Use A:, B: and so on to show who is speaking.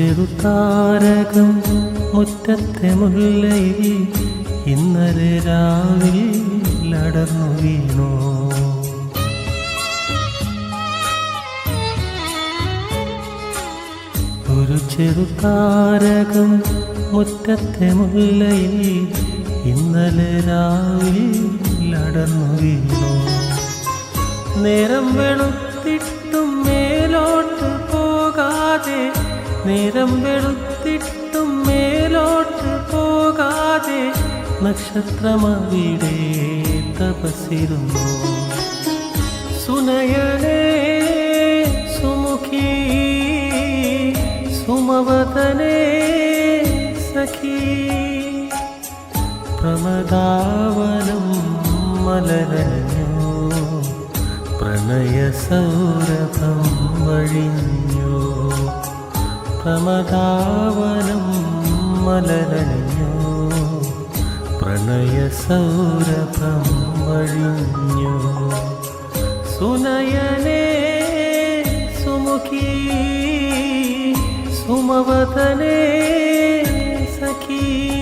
A: ചെറുതാരകം മുറ്റത്തെ മുല്ലയിൽ ഇന്നലെ രാവിൽ അടർന്നു വീണു. ഒരു ചെറുതാരകം മുറ്റത്തെ മുല്ലയിൽ ഇന്നലെ രാവിൽ അടർന്നു വീണു. നേരം വെളുത്തിട്ടും മേലോട്ട് പോകാതെ നേരം വെളുത്തിട്ടും മേലോട്ട് പോകാതെ നക്ഷത്രമവിടെ തപസിരുന്നു സുനയനേ സുമുഖി സുമവതനേ സഖി. പ്രമദാവനം മലരഞ്ഞു പ്രണയ സൗരഭം വഴിഞ്ഞു. പ്രമദാവനം മലരണിഞ്ഞു പ്രണയസൗരഭം വഴിഞ്ഞു സുനയനേ സുമുഖി സുമവതനേ സഖീ.